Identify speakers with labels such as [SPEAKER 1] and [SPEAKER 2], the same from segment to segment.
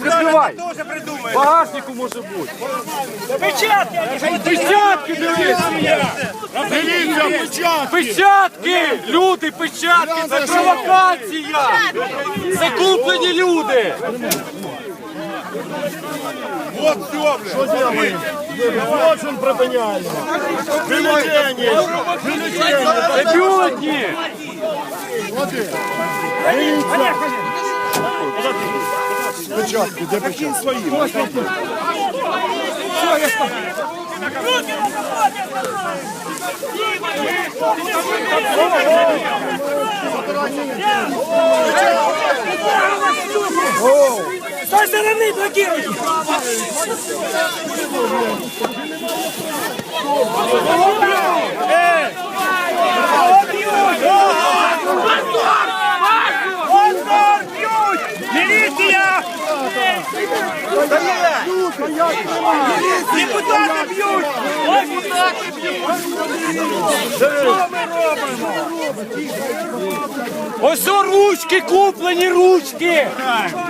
[SPEAKER 1] прикривай. Багажнику може бути.
[SPEAKER 2] Печатки!
[SPEAKER 3] Дивіться, печатки!
[SPEAKER 1] Люди, печатки! Це провокація! Це куплені люди!
[SPEAKER 3] Вот все, Що делаем? Злочин припиняємо. Бюллетені.
[SPEAKER 1] Це бюлетні!
[SPEAKER 3] Печатки, де печатки? свої.
[SPEAKER 2] С той стороны блокируйте! Міліція! Депутати б'ють! Депутати б'ють! Що ми робимо?
[SPEAKER 1] Ось ручки куплені, ручки!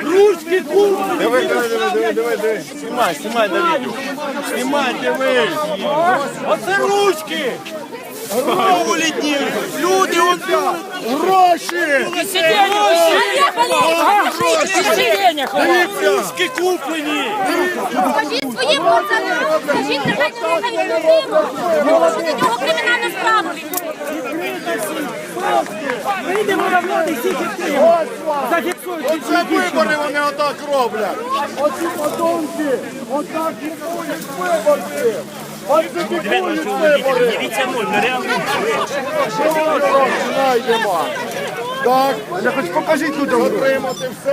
[SPEAKER 1] Ручки куплені!
[SPEAKER 3] Диви, диви, диви, диви, диви. Знімай, знімай на дивись.
[SPEAKER 1] Оце ручки!
[SPEAKER 3] Улітні. Люди, он Гроші.
[SPEAKER 1] Ручки куплені!
[SPEAKER 4] Скажіть своїм пацанам, скажіть, нехай не рухають людину, порушити нього кримінальну справу.
[SPEAKER 2] Вийдемо на влади, всі фіксуємо. Зафіксують.
[SPEAKER 3] Оце вибори вони отак роблять. Оці подонки отак фіксують виборці. Фальсифікують вибори.
[SPEAKER 2] Дивіться нуль, нереально.
[SPEAKER 3] Що ми знайдемо? Так. Покажіть людям. Отримати все.